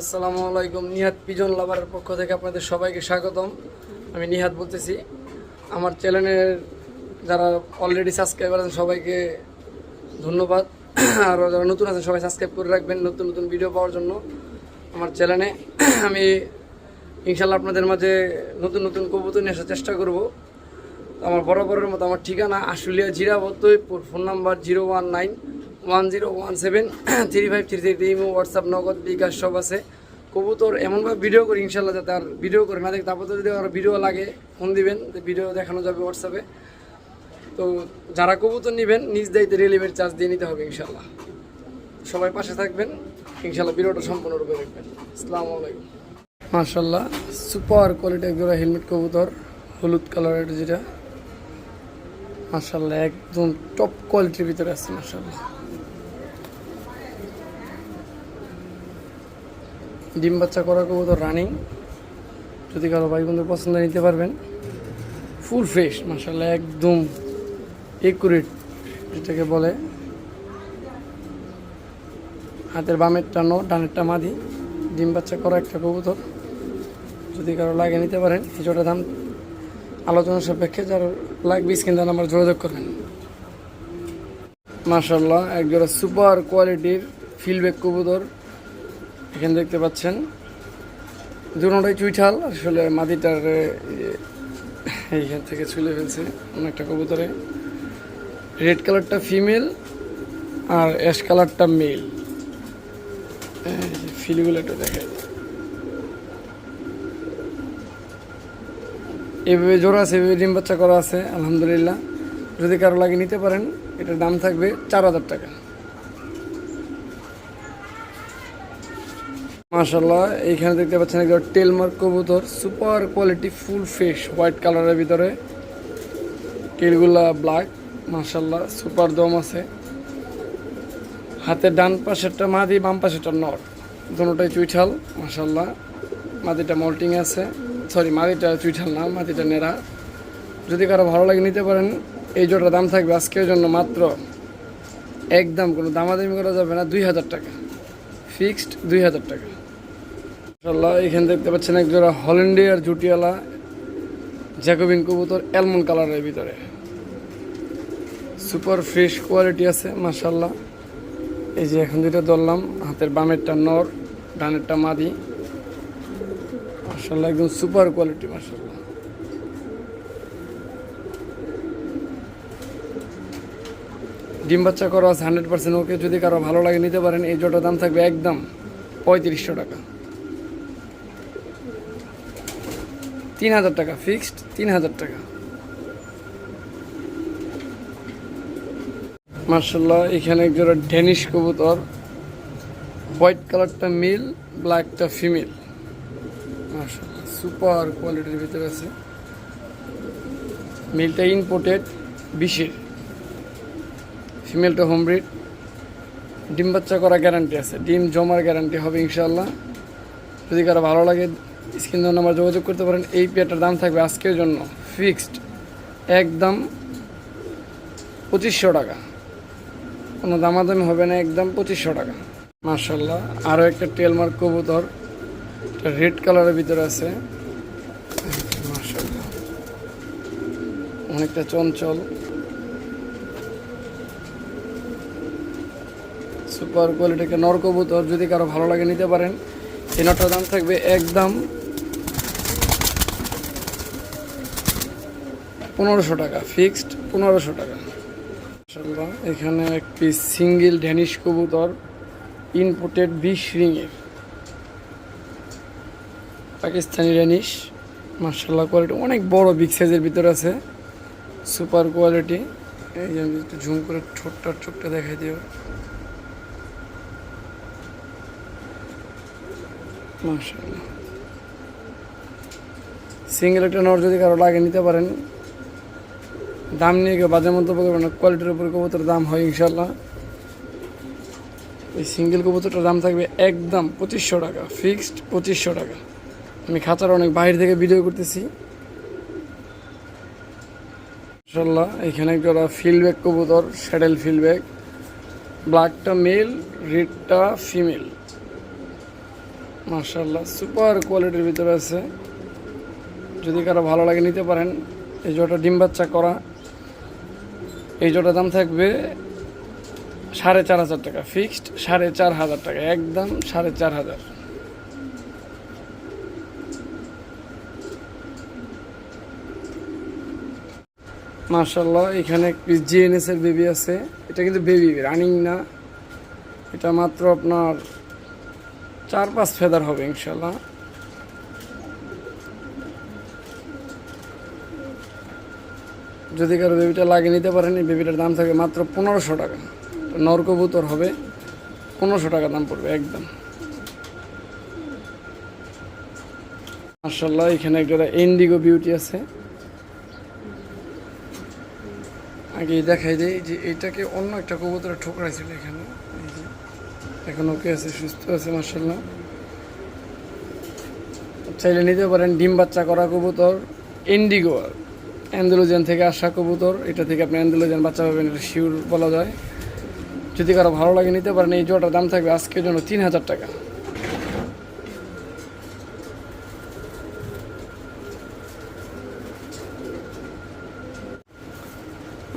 আসসালামু আলাইকুম, নিহাত পিজন লাভারের পক্ষ থেকে আপনাদের সবাইকে স্বাগতম। আমি নিহাত বলতেছি। আমার চ্যানেলের যারা অলরেডি সাবস্ক্রাইবার আছেন, সবাইকে ধন্যবাদ। আর যারা নতুন আছেন, সবাই সাবস্ক্রাইব করে রাখবেন নতুন নতুন ভিডিও পাওয়ার জন্য আমার চ্যানেলে। আমি ইনশাল্লাহ আপনাদের মাঝে নতুন নতুন কবুতর নিয়ে আসার চেষ্টা করব। আমার বরাবরের মতো আমার ঠিকানা Ashulia জিরাবতইপুর phone number zero one nine one zero one seven three five three three imo WhatsApp Nagad bKash সব আছে। কবুতর এমনভাবে ভিডিও করি ইনশাল্লাহ যাতে আর ভিডিও করে না দেখতে আপাতত যদি আর ভিডিও লাগে, ফোন দিবেন ভিডিও দেখানো যাবে হোয়াটসঅ্যাপে তো যারা কবুতর নেবেন, নিজ দায়িত্বে ডেলিভারি চার্জ দিয়ে নিতে হবে ইনশাল্লাহ সবাই পাশে থাকবেন ইনশাল্লাহ ভিডিওটা সম্পূর্ণরূপে দেখবেন। আসসালামু আলাইকুম। মার্শাল্লাহ সুপার কোয়ালিটি একজোড়া হেলমেট কবুতর, হলুদ কালারের যেটা। মার্শাল্লাহ একদম টপ কোয়ালিটির ভিতরে আছে মার্শাল্লাহ ডিম বাচ্চা করা কবুতর রানিং যদি কারও ভাই বন্ধুর পছন্দ নিতে পারবেন। ফুল ফ্রেশ মার্শাল্লাহ একদম একুরেট যেটাকে বলে। হাতের বামেরটা নো, ডানেরটা মাদি। ডিম বাচ্চা করা একটা কবুতর। যদি কারও লাগে নিতে পারেন, এই জোটা দাম আলোচনা সাপেক্ষে, যার লাগবে স্ক্রিন দান আমার যোগাযোগ করবেন। মার্শাল্লাহ একজোড়া সুপার কোয়ালিটির ফিল্ডব্যাক কবুতর। এখানে দেখতে পাচ্ছেন দুটাই চুইঠাল। আসলে মাদিটার এইখান থেকে ছুলে ফেলছে অনেকটা কবুতরে। রেড কালারটা ফিমেল আর অ্যাশ কালারটা মেল ফিলগুলো একটু দিই। এভাবে জোড়া আছে, এভাবে ডিম বাচ্চা করা আছে, আলহামদুলিল্লাহ। যদি কারও লাগে নিতে পারেন, এটার দাম থাকবে চার হাজার টাকা। মাশাল্লাহ এইখানে দেখতে পাচ্ছেন একজন টেলমার্ক কবুতর, super quality, full fresh, white কালারের ভিতরে। টেলগুলা ব্ল্যাক মাশাল্লাহ সুপার দম আছে। হাতের ডান পাশেরটা মাদি, বাম পাশেরটা নট দুটোটাই চুইঠাল মাশাল্লাহ মাদিটা মল্টিং আছে সরি মাদিটা চুইঠাল না, মাদিটা নেড়া। যদি কারও ভালো লাগে নিতে পারেন, এই জোটার দাম থাকবে আজকের জন্য মাত্র একদম কোনো দামাদামি করা যাবে না, দুই হাজার টাকা। ফিক্সড দুই হাজার টাকা। মাশাল্লাহ এখানে দেখতে পাচ্ছেন এক জোড়া হল্যান্ডিয়ার জুটিয়ালা জ্যাকোবিন কবুতর অ্যালমন কালারের ভিতরে। সুপার ফ্রেশ কোয়ালিটি আছে মাশাল্লাহ এই যে এখন যেটা ধরলাম, হাতের বামেরটা নর, ডানেরটা মাদি। মাশাল্লাহ একদম সুপার কোয়ালিটি মাশাল্লাহ ডিম বাচ্চা করা আছে, হান্ড্রেড পার্সেন্ট ওকে যদি কারও ভালো লাগে নিতে পারেন, এই জোটার দাম থাকবে একদম পঁয়ত্রিশশো টাকা। তিন হাজার টাকা ফিক্সড তিন হাজার টাকা। মার্শাল্লাহ এখানে একজোড়া ডেনিশ কবুতর। হোয়াইট কালারটা মিল, ব্ল্যাকটা ফিমেল। সুপার কোয়ালিটির ভিতরে আছে। মিলটা ইম্পোর্টেড বিশের। ফিমেলটা হোম ব্রিড ডিম বাচ্চা করা গ্যারান্টি আছে। ডিম জমার গ্যারান্টি হবে ইনশাল্লাহ যদি কারও ভালো লাগে স্ক্রিন নাম্বার যোগাযোগ করতে পারেন। এই পেয়ারটার দাম থাকবে আজকের জন্য ফিক্সড একদম পঁচিশশো টাকা। কোনো দামাদামি হবে না, একদম পঁচিশশো টাকা। মার্শাল্লাহ আরও একটা টেলমার্ক কবুতর। রেড কালারের ভিতরে আছে। মার্শাল্লাহ অনেকটা চঞ্চল। সুপার কোয়ালিটিকে নর কবুতর, যদি কারও ভালো লাগে নিতে পারেন। এই নটার দাম থাকবে একদম পনেরোশো টাকা ফিক্সড পনেরোশো টাকা। মাশাআল্লাহ, এখানে একটি সিঙ্গেল ড্যানিশ কবুতর ইনপোর্টেড বিশ রিংয়ের। পাকিস্তানি ড্যানিশ মার্শাল্লাহ কোয়ালিটি অনেক বড় বিগ সাইজের ভিতরে আছে। সুপার কোয়ালিটি এই যে আমি একটু ঝুম করে ঠোঁটটার চোখটা দেখাই দিও। মাশাআল্লাহ। সিঙ্গেল একটা নর যদি কারও লাগে নিতে পারেন। দাম নিয়ে কেউ বাজে মন্তব্য না কোয়ালিটির উপর কবুতরের দাম হয় ইনশাল্লাহ এই সিঙ্গেল কবুতরটার দাম থাকবে একদম পঁচিশশো টাকা ফিক্সড পঁচিশশো টাকা। আমি খাঁচার অনেক বাইরে থেকে ভিডিও করতেছি। ইনশাল্লাহ এখানে একটা ফিলব্যাক কবুতর স্যাডেল ফিলব্যাক ব্ল্যাকটা মেল রেডটা ফিমেল মার্শাল্লাহ সুপার কোয়ালিটির ভিতরে আছে। যদি কারও ভালো লাগে নিতে পারেন, এই জোটা ডিম বাচ্চা করা এই জোটার দাম থাকবে সাড়ে চার হাজার টাকা ফিক্সড সাড়ে চার হাজার টাকা, একদম সাড়ে চার হাজার। মার্শাল্লাহ এখানে জিএনএস এর বেবি আছে। এটা কিন্তু বেবি রানিং না। এটা মাত্র আপনার চার পাঁচ ফেদার হবে ইনশাল্লাহ যদি কারও বেবিটা লাগিয়ে নিতে পারেন, এই বেবিটার দাম থাকে মাত্র পনেরোশো টাকা। নরকবুতর হবে পনেরোশো টাকা দাম পড়বে, একদম। মার্শাল্লাহ এখানে একটা ইন্ডিগো বিউটি আছে। আগে দেখাই দেয় যে এটাকে অন্য একটা কবুতরে ঠোকরাইছিল এখানে। এখন ওকে আছে, সুস্থ আছে মার্শাল্লাহ চাইলে নিতে পারেন ডিম বাচ্চা করা কবুতর, ইন্ডিগো অ্যান্ডোলোজেন থেকে আসা কবুতর, এটা থেকে আপনি অ্যান্ডোলোজেন বাচ্চা পাবেন, এটা শিওর বলা যায়। যদি কারও ভালো লাগে, নিতে পারেন, এই জোটার দাম থাকবে আজকের জন্য তিন হাজার টাকা।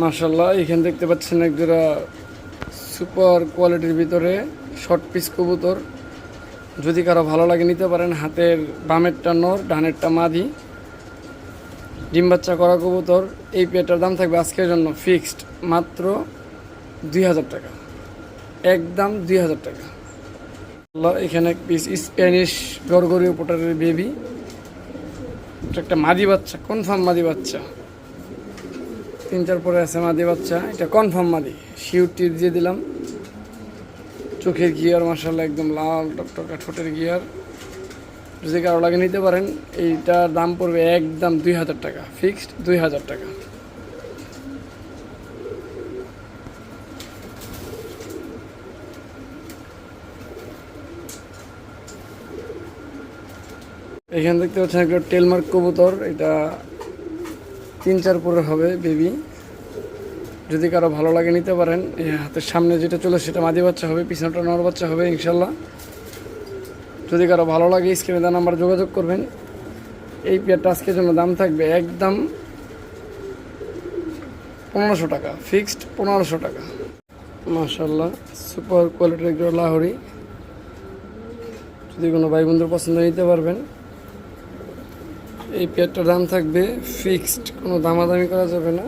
মার্শাল্লাহ এখানে দেখতে পাচ্ছেন একজোড়া সুপার কোয়ালিটির ভিতরে শর্ট পিস কবুতর। যদি কারও ভালো লাগে, নিতে পারেন, হাতের বামেরটা নর, ডানেরটা মাদি। ডিম বাচ্চা করা কবুতর, এই পেটার দাম থাকবে আজকের জন্য ফিক্সড মাত্র দুই হাজার টাকা। একদম দুই হাজার টাকা। এখানে এক পিস স্প্যানিশ গরগরীয় পোটারের বেবি একটা মাদি বাচ্চা কনফার্ম মাদি বাচ্চা। তিন চার পরে আছে মাদি বাচ্চা, এটা কনফার্ম মাদি। শিউটি দিয়ে দিলাম। চোখের গিয়ার মার্শাল্লাহ একদম লাল টকটকা ঠোঁটের গিয়ার যদি কারও লাগে নিতে পারেন, এইটার দাম পড়বে একদম দুই হাজার টাকা ফিক্সড দুই হাজার টাকা। এখানে দেখতে পাচ্ছেন একটা টেলমার্ক কবুতর, এটা তিন চার পরে হবে বেবি যদি কারও ভালো লাগে নিতে পারেন হাতের সামনে যেটা চলে সেটা মাদি বাচ্চা হবে, পিছনটা নর বাচ্চা হবে, ইনশাল্লাহ। যদি কারও ভালো লাগে, স্ক্রিনে দেওয়া নাম্বার যোগাযোগ করবেন। এই পেয়ারটা আজকের জন্য দাম থাকবে একদম পনেরোশো টাকা ফিক্সড পনেরোশো টাকা। মাশাল্লাহ সুপার কোয়ালিটির একজন লাহরি। যদি কোনো ভাই বন্ধুর পছন্দ নিতে পারবেন, এই পেয়ারটার দাম থাকবে ফিক্সড কোনো দামাদামি করা যাবে না।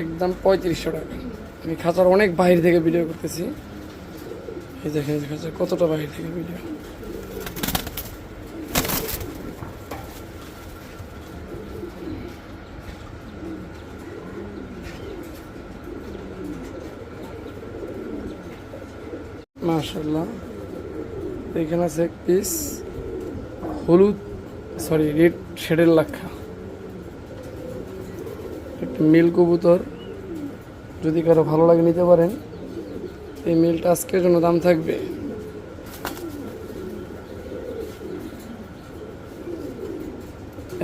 একদম পঁয়ত্রিশশো টাকা। আমি খাঁচার অনেক বাইরে থেকে ভিডিও করতেছি। এই দেখেন খাঁচার কতটা বাইরে থেকে ভিডিও মাশাল্লাহ এখানে আছে এক পিস হলুদ সরি রেড শেডের লাক্ষা। একটা মিল কবুতর। যদি কারও ভালো লাগে নিতে পারেন, এই মিলটা আজকের জন্য দাম থাকবে।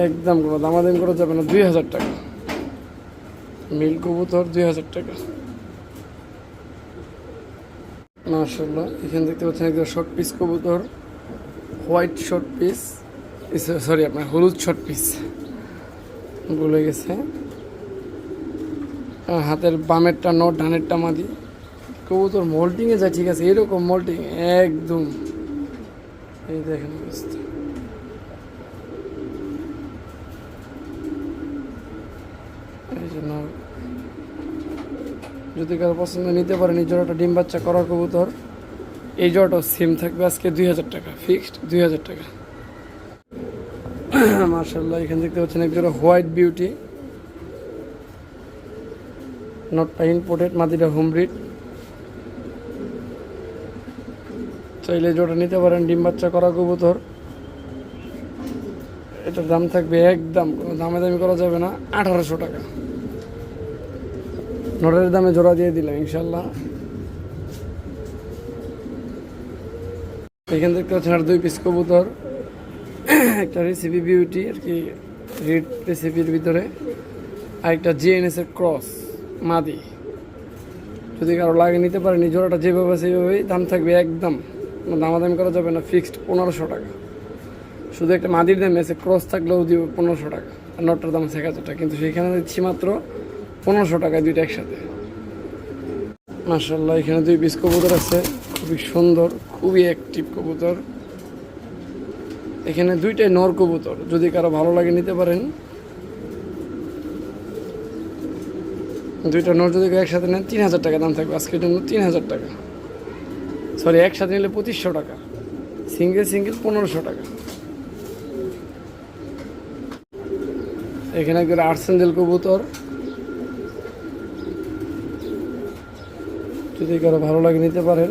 একদম কোনো দামাদামি করা যাবে না, দুই হাজার টাকা। মিল কবুতর, দুই হাজার টাকা। মার্শাল্লাহ এখানে দেখতে পাচ্ছেন একদম শর্ট পিস কবুতর হোয়াইট শর্ট পিস সরি আপনার হলুদ শর্ট পিস ভুলে গেছে। হাতের বামেরটা নট, ডানেরটা মাদি। কবুতর মোল্টিংয়ে যায় ঠিক আছে, এরকম মোল্টিং একদম। এই দেখেন এই জন্য যদি কারও পছন্দ নিতে পারেন, এই জোড়াটা ডিম বাচ্চা করা কবুতর। এই জোড়াটাও সেম থাকবে আজকে দুই হাজার টাকা ফিক্সড দুই হাজার টাকা। মার্শাল্লাহ এখানে দেখতে পাচ্ছেন এক জোড়া হোয়াইট বিউটি নটটা ইম্পোর্টেড মাদিটা হোম ব্রিড চাইলে জোড়া নিতে পারেন, ডিম বাচ্চা করা কবুতর। এটার দাম থাকবে একদম, কোনো দামে দামি করা যাবে না, আঠারোশো টাকা। নটের দামে জোড়া দিয়ে দিলাম ইনশাল্লাহ এখান থেকে পাচ্ছেন আর দুই পিস কবুতর, একটা রেসিপি বিউটি আর কি রেড রেসিপির ভিতরে, আর একটা জিএনএস এর ক্রস মাদি। যদি কারও লাগে নিতে পারেন জোড়াটা যেভাবে সেইভাবেই দাম থাকবে একদম। দামাদামি করা যাবে না ফিক্সড পনেরোশো টাকা। শুধু একটা মাদির দাম এসে ক্রস থাকলেও দিব পনেরোশো টাকা। আর নটটার দাম এক হাজার টাকা। কিন্তু সেইখানে দিচ্ছি মাত্র পনেরোশো টাকায় দুইটা একসাথে। মার্শাল্লাহ এখানে দুই পিস কবুতর আছে। খুবই সুন্দর, খুবই অ্যাক্টিভ কবুতর। এখানে দুইটাই নর কবুতর, যদি কারও ভালো লাগে নিতে পারেন। দুইটা নর যদি একসাথে নেন, তিন হাজার টাকা দাম থাকবে। আজকের জন্য তিন হাজার টাকা। সরি একসাথে নিলে পঁচিশশো টাকা। সিঙ্গেল সিঙ্গেল পনেরোশো টাকা। এখানে একজন আর্সেঞ্জেল কবুতর। যদি কারও ভালো লাগে নিতে পারেন,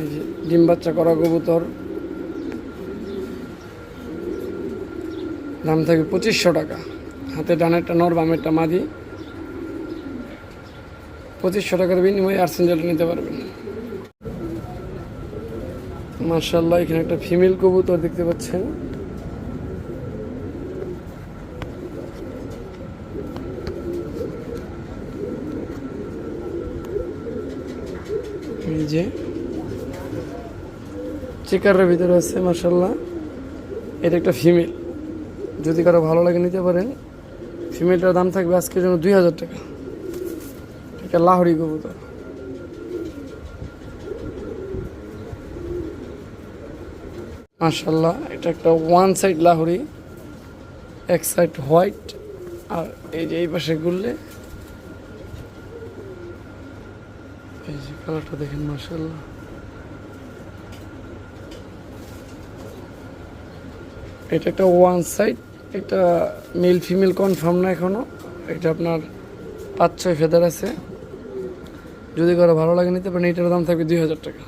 এই যে ডিম বাচ্চা করা কবুতর, দাম থাকবে পঁচিশশো টাকা। হাতে ডানেরটা নর, বামেরটা মাদি। পঁচিশশো টাকার বিনিময়ে আর্সেঞ্জেলটা নিতে পারবেন। মার্শাল্লাহ এখানে একটা ফিমেল কবুতর দেখতে পাচ্ছেন। যে, চেকারের ভিতরে আছে মার্শাল্লাহ এটা একটা ফিমেল। যদি কারও ভালো লাগে নিতে পারেন, ফিমেলটার দাম থাকবে আজকের জন্য দুই হাজার টাকা। এটা লাহরি কবুতর। মার্শাল্লাহ এটা একটা ওয়ান সাইড লাহরি, এক সাইড হোয়াইট, আর এই যে এই পাশে ঘুরলে এই যে কালারটা দেখেন মার্শাল্লাহ এটা একটা ওয়ান সাইড এটা মেল ফিমেল কনফার্ম না এখনও এটা আপনার পাঁচ, ছয় ফেদার আছে। যদি কারও ভালো লাগে নিতে পারেন, এটার দাম থাকবে দুই হাজার টাকা।